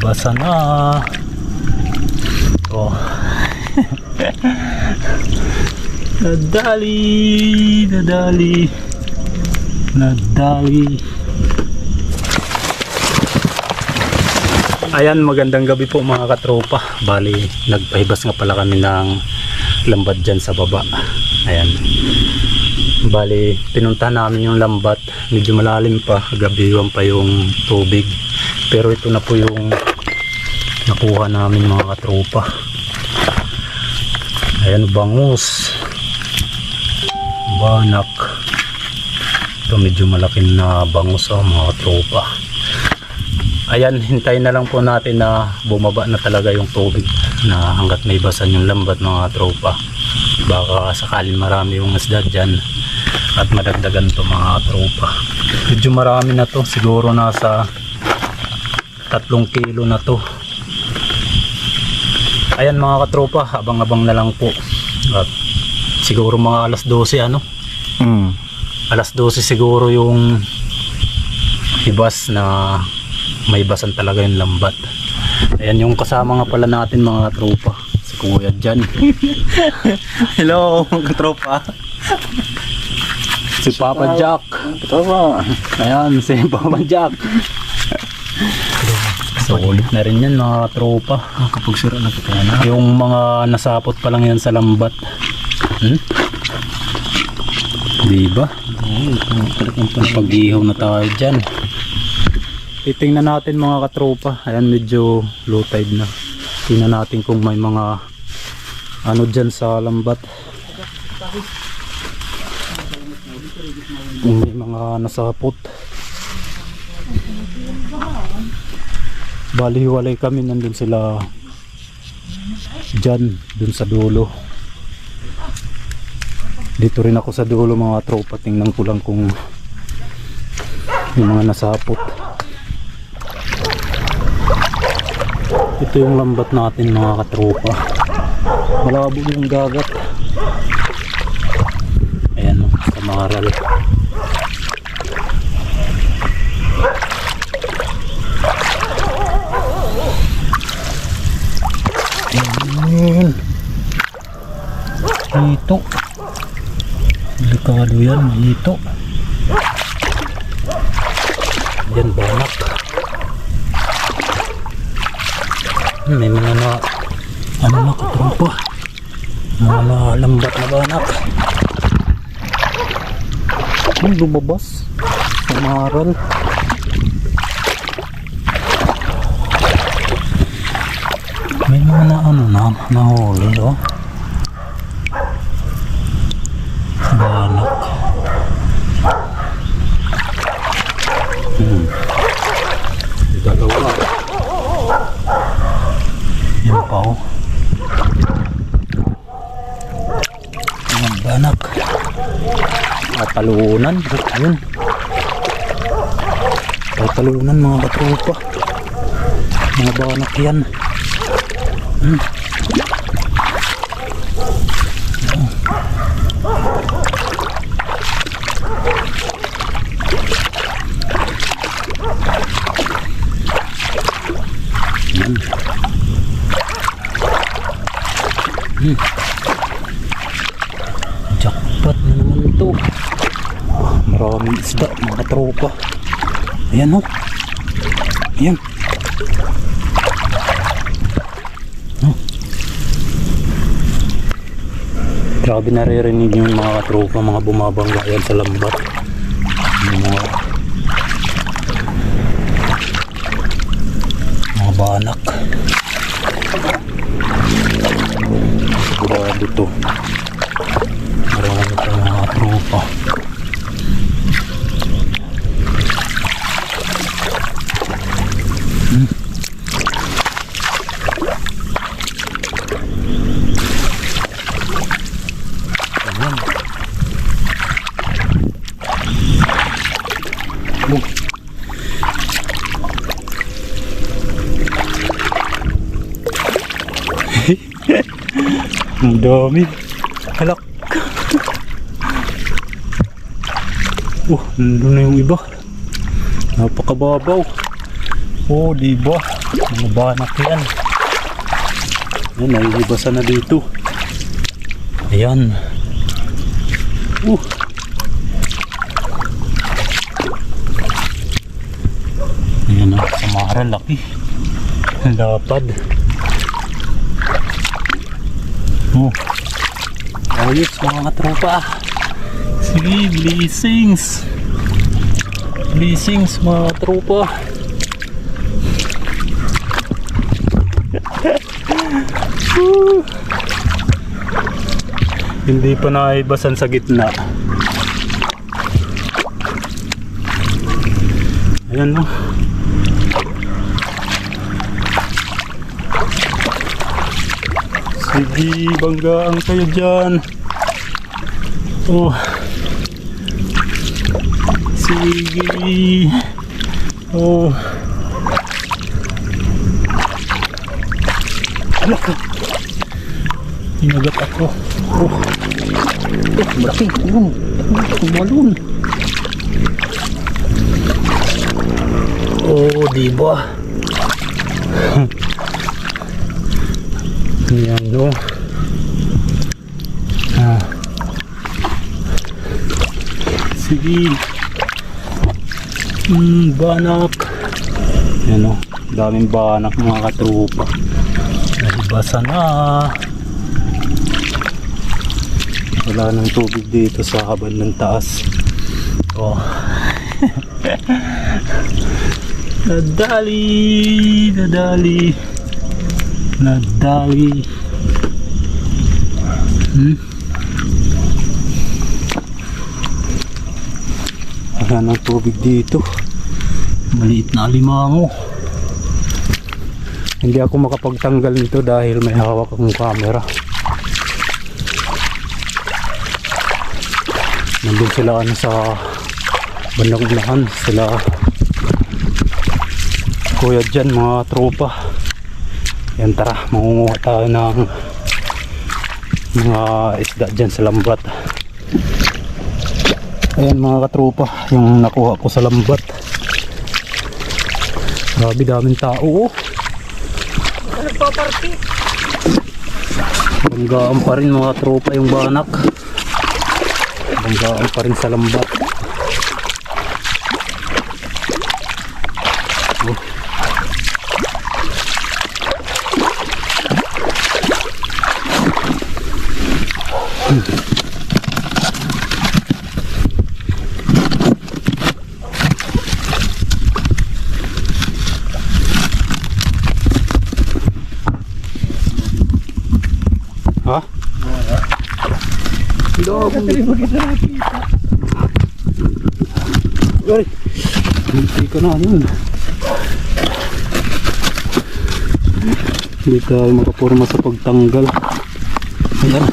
basa na oh nadali nadali nadali Ayan, magandang gabi po mga katropa. Bali, nagpahibas nga pala kami ng lambat dyan sa baba. Ayan. Bali, pinunta namin yung lambat. Medyo malalim pa, gabiwan pa yung tubig. Pero ito na po yung nakuha namin mga katropa. Ayan, bangus. Banak. Ito medyo malaking na bangus oh, mga katropa. Ayan, hintayin na lang po natin na bumaba na talaga yung tubig na hanggat may basan yung lambat mga tropa. Baka sakaling marami yung isda dyan at madagdagan to mga tropa. Medyo marami na to, siguro nasa tatlong kilo na to. Ayan mga katropa, abang-abang na lang po. At siguro mga alas 12 ano? Mm. alas 12 siguro yung hibas na may basan talaga yung lambat. Ayan yung kasama nga pala natin mga tropa. Si Kuya dyan. Hello, tropa. Si Papa Jack. Tropa. Ayan, si Papa Jack. So, ulit na rin yan mga tropa. Kapag sira na kita na. Yung mga nasapot pa lang yan sa lambat. Hmm? Diba? Pag-ihaw na tayo dyan. Titingnan natin mga katropa. Ayan medyo low tide na. Tingnan natin kung may mga ano dyan sa lambat. Kung may mga nasapot. Baliwalay kami nandun sila dyan, dun sa dulo. Dito rin ako sa dulo mga tropa. Tingnan ko lang kung yung mga nasapot. Ito yung lambat natin mga katropa. Malabo yung gagat. Ayan o, sa maral. Ayan. Ito. Delikado yan, ito. Yan, banak. May mga na ano na katropa mga nalambat na banak ang lumabas sa maral mga na ano na nahuli oh banak hmm dalawa yan pa oh. Yan banak. Tatalunan. Yun. Tatalunan mga katropa. Mga banak yan. Hmm. Yan. Hmm. Jackpot na naman ito. Maraming isda, mga tropa. Ayan o. Ayan. Grabe naririnig yung mga katropa, mga bumabangga yan sa lambat. Yung mga mga banak. Sigurado to. Marami pa mga tropa. Hmm. Ayan. Oh. Ang dami. Halak. Oh, nandun na yung iba. Napakababaw. Oh, di ba? Mga banak yan. Yan, naiibasan na dito. Ayan. Uh. Ayan na, samara laki. Lapad. Oh. Ayos mga katropa. Sige, blessings. Blessings mga katropa. Hindi pa naibasan sa gitna. Ayan no. Sige, banggaan kayo dyan. Oh. Sige. Oh. Ala ka. Hinagat ako. Oh. Oh, malaki. Oh, tumalon. Oh, di ba? Yan, no? Ah. Sige. Hmm, banak. Yan, no? Daming banak mga katrupa. Nalibasa na. Wala nang tubig dito sa habal ng taas. Oh. nadali, nadali, nadali. Hmm? Wala nang tubig dito. Maliit na alimango. Hindi ako makapagtanggal nito dahil may hawak akong camera. Nandun sila ano sa bandang unahan sila kuya dyan mga tropa yan tara. Mangunguha tayo ng mga isda dyan sa lambat. Ayan mga katropa yung nakuha ko sa lambat. Grabe daming tao oh. Banggaan pa rin mga tropa yung banak. Banggaan pa rin sa lambat Oh. Ha? Ay, hindi ka na yun. Hindi tayo makapurma sa pagtanggal. Ayan.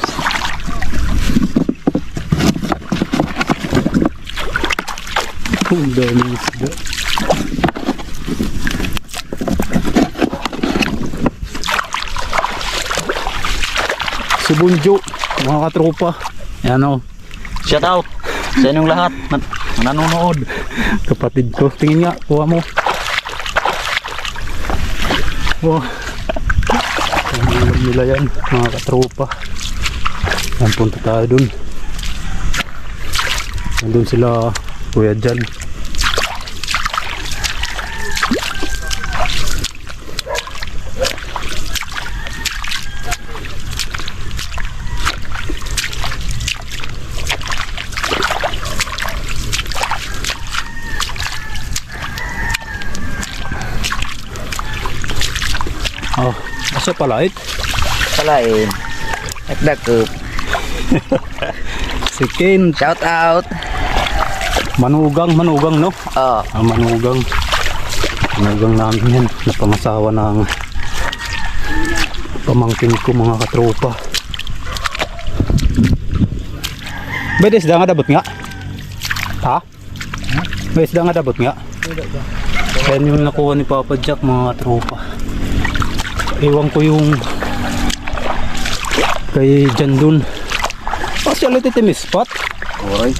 Ang dami isda. Si Bunjo, mga katropa. Ayan o. Shout out sa inyong lahat na nanonood. Kapatid ko. Tingin nga, kuha mo. Wow. Ang nila yan, mga katropa. Yan, punta tayo dun. Nandun sila, kuya dyan. Oh, asa palait? Palain. At dakup. Si Ken. Shout out. Manugang, manugang no? Oh, Ang manugang. Manugang namin yan. Napangasawa ng pamangkin ko mga katropa. May isda nga dabot nga? Ha? May isda nga dabot nga? Yan yung nakuha ni Papa Jack mga katropa ewan ko yung kay dyan dun. Oh siya ulit iti spot alright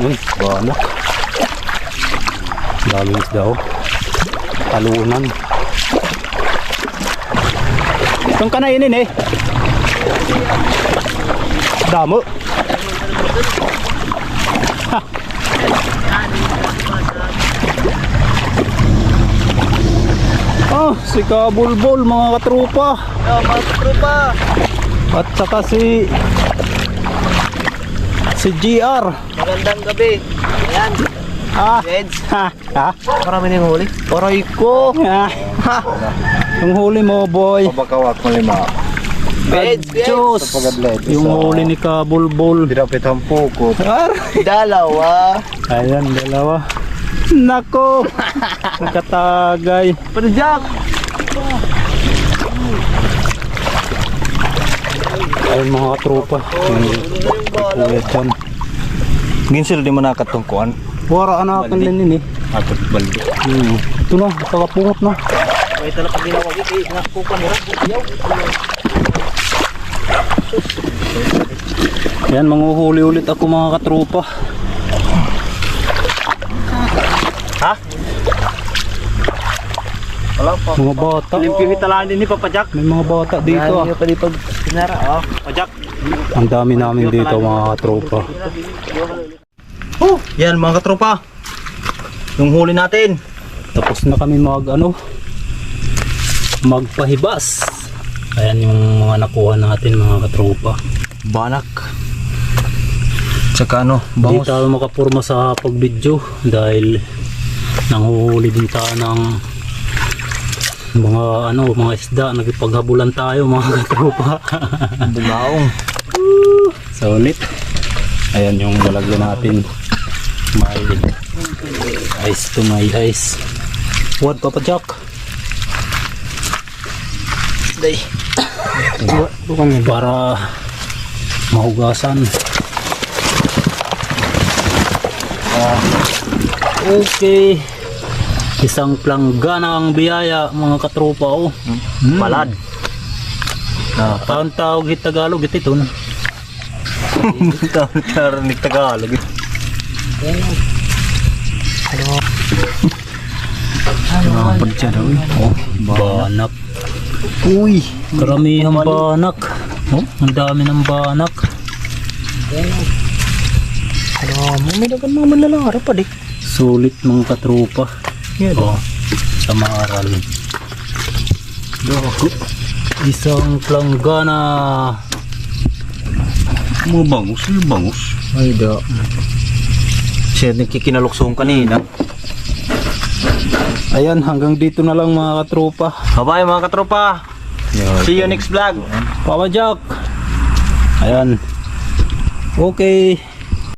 yun banak daming isda oh. Talunan. Itong kanainin eh? Damo. Oh, si Kabulbol mga katrupa. Yo, mga trupa. At saka si si GR. Magandang gabi. Ayan. Ah, Reds. ha, ha. Marami nang huli. Aray ko. Ha. Yung huli mo, boy. Pagkawak mo lima. Pagkadlet. Yung huli ni Kabulbol. Dinapit ang pukot. Dalawa. Ayan, dalawa. Nako. Nakatagay. Padjak. Ayun mga katropa. Kuya dyan. Ginsil di mo nakatungkuan. Wara anakan din yun eh. Atot baldo. Hmm. Ito na, nakapungot na. May tala pag ginawa ko. Eh, nakukuha nila. Yaw. Yan, manguhuli ulit ako mga katropa. Ha? Wala pa. Mga bata. Limpihitalaan din ni Papa Jack. May mga bata dito ah. Yan, yung pag pinara. Oh. Papa Jack. Ang dami namin dito mga katropa. Oh, yan mga katropa. Yung huli natin. Tapos na kami mag ano magpahibas. Ayan yung mga nakuha natin mga katropa. Banak. Tsaka ano, Hindi bangus. tayo makapurma sa pagbidyo dahil nanguhuli din tayo ng mga ano mga isda nagpaghabulan tayo mga katropa Bugaong. Sulit. Ayan yung lalagyan natin. May ice to may ice. What Papa Jack? Day. Para mahugasan. Okay. Isang planggana ang biyaya mga katropa oh. Hmm. Palad. Ah, Taon tawag hit Tagalog ito ito. Narinig Tagalog. Ano pa dyan, uy. Oh, banak. Uy, karamihan banak. Oh, ang dami ng banak. Ano, may dagan mga manlalara pa di. Sulit mga katropa. Oh, sa maral. Dako. Isang planggana. Mga bangus, yung bangus. Ay, da. Siya nagkikinaluksong kanina. Ayan, hanggang dito na lang mga katropa. Bye-bye mga katropa. See you next vlog. Papa Jack. Ayan. Okay.